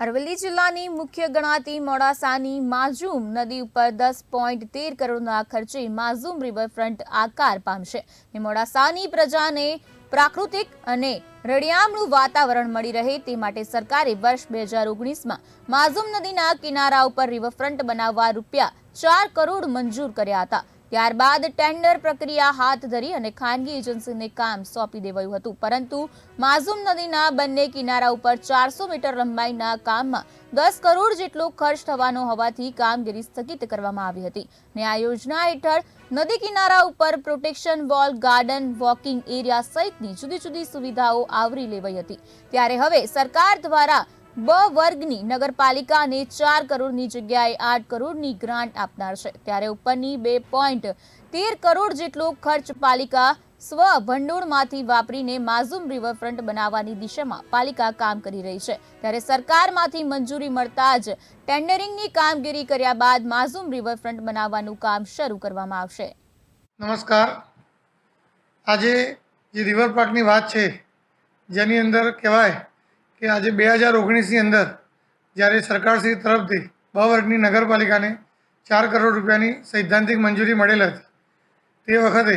અરવલ્લી જિલ્લાની મુખ્ય ગણાતી મોડાસાની માઝુમ નદી ઉપર દસ પોઈન્ટ તેર કરોડના ખર્ચે માઝુમ રિવરફ્રન્ટ આકાર પામશે. ને મોડાસાની પ્રજાને પ્રાકૃતિક અને રળિયામણું વાતાવરણ મળી રહે તે માટે સરકારે વર્ષ બે હજાર ઓગણીસમાં માઝુમ નદીના કિનારા ઉપર રિવરફ્રન્ટ બનાવવા રૂપિયા ચાર કરોડ મંજૂર કર્યા હતા. ત્યારબાદ ટેન્ડર પ્રક્રિયા હાથ ધરી અને ખાનગી એજન્સીને કામ સોંપી દેવાયું હતું. પરંતુ માઝુમ નદીના બંને કિનારા ઉપર ચારસો મીટર લંબાઈના કામમાં દસ કરોડ જેટલો ખર્ચ થવાનો હોવાથી કામગીરી સ્થગિત કરવામાં આવી હતી ને આ યોજના હેઠળ નદી કિનારા ઉપર protection wall, garden, walking area સહિતની જુદી જુદી સુવિધાઓ આવરી લેવાઈ હતી. ત્યારે હવે સરકાર દ્વારા બ વર્ગની નગરપાલિકાને ચાર કરોડની જગ્યાએ આઠ કરોડની ગ્રાન્ટ આપનાર છે. ત્યારે ઉપરની બે પોઈન્ટ તેર કરોડ જેટલો ખર્ચ પાલિકા સ્વ ભંડોળમાંથી વાપરીને માઝુમ રિવરફ્રન્ટ બનાવવાની દિશામાં પાલિકા કામ કરી રહી છે. ત્યારે સરકારમાંથી મંજૂરી મળતા જ ટેન્ડરિંગની કામગીરી કર્યા બાદ માઝુમ રિવરફ્રન્ટ બનાવવાનું કામ શરૂ કરવામાં આવશે. નમસ્કાર. આજે જે રિવર પાર્કની વાત છે, જેની અંદર કહેવાય કે આજે બે હજાર ઓગણીસની અંદર જ્યારે સરકારશ્રી તરફથી બ વર્ગની નગરપાલિકાને ચાર કરોડ રૂપિયાની સૈદ્ધાંતિક મંજૂરી મળેલ હતી. તે વખતે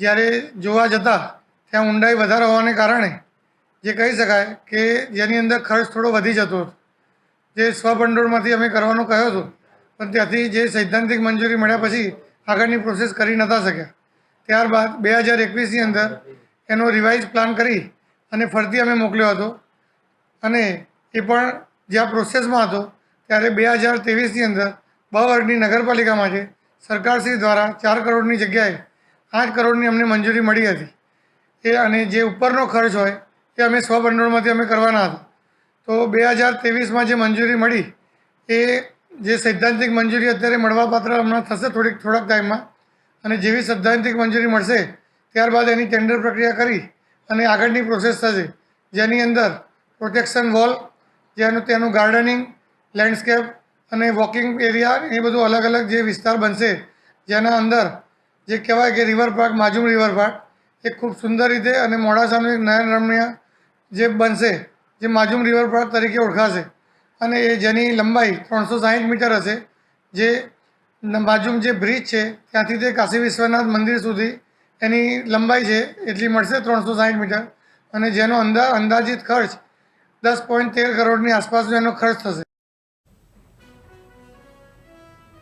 જ્યારે જોવા જતાં ત્યાં ઊંડાઈ વધારે હોવાને કારણે જે કહી શકાય કે જેની અંદર ખર્ચ થોડો વધી જતો હતો. જે સ્વભંડોળમાંથી અમે કરવાનો કહ્યો હતો, પણ ત્યાંથી જે સૈદ્ધાંતિક મંજૂરી મળ્યા પછી આગળની પ્રોસેસ કરી નહોતા શક્યા. ત્યારબાદ બે હજાર એકવીસની અંદર એનો રિવાઇઝ પ્લાન કરી અને ફરતી અમે મોકલ્યો હતો. અને એ પણ જ્યાં પ્રોસેસમાં હતો, ત્યારે બે હજાર ત્રેવીસની અંદર બ વર્ગની નગરપાલિકા માટે સરકારશ્રી દ્વારા ચાર કરોડની જગ્યાએ આઠ કરોડની અમને મંજૂરી મળી હતી. એ અને જે ઉપરનો ખર્ચ હોય, એ અમે સ્વભંડોળમાંથી અમે કરવાના હતા. તો બે હજાર ત્રેવીસમાં જે મંજૂરી મળી, એ જે સૈદ્ધાંતિક મંજૂરી અત્યારે મળવાપાત્ર હમણાં થશે થોડીક, થોડાક ટાઈમમાં. અને જેવી સૈદ્ધાંતિક મંજૂરી મળશે, ત્યારબાદ એની ટેન્ડર પ્રક્રિયા કરી અને આગળની પ્રોસેસ થશે. જેની અંદર પ્રોટેક્શન વોલ જેનું તેનું ગાર્ડનિંગ લેન્ડસ્કેપ અને વોકિંગ એરિયા એ બધું અલગ અલગ જે વિસ્તાર બનશે, જેના અંદર જે કહેવાય કે રિવર પાર્ક માજુમ રિવર પાર્ક એ ખૂબ સુંદર રીતે અને મોડાસાનું એક નયન રમણીય જે બનશે, જે માજુમ રિવર પાર્ક તરીકે ઓળખાશે. અને એ જેની લંબાઈ ત્રણસો સાહીઠ મીટર હશે, જે માજુમ જે બ્રિજ છે, ત્યાંથી તે કાશી વિશ્વનાથ મંદિર સુધી એની લંબાઈ છે એટલી મળશે ત્રણસો સાહીઠ મીટર. અને જેનો અંદા અંદાજિત ખર્ચ દસ પોઈન્ટ તેર કરોડની આસપાસનો એનો ખર્ચ થશે.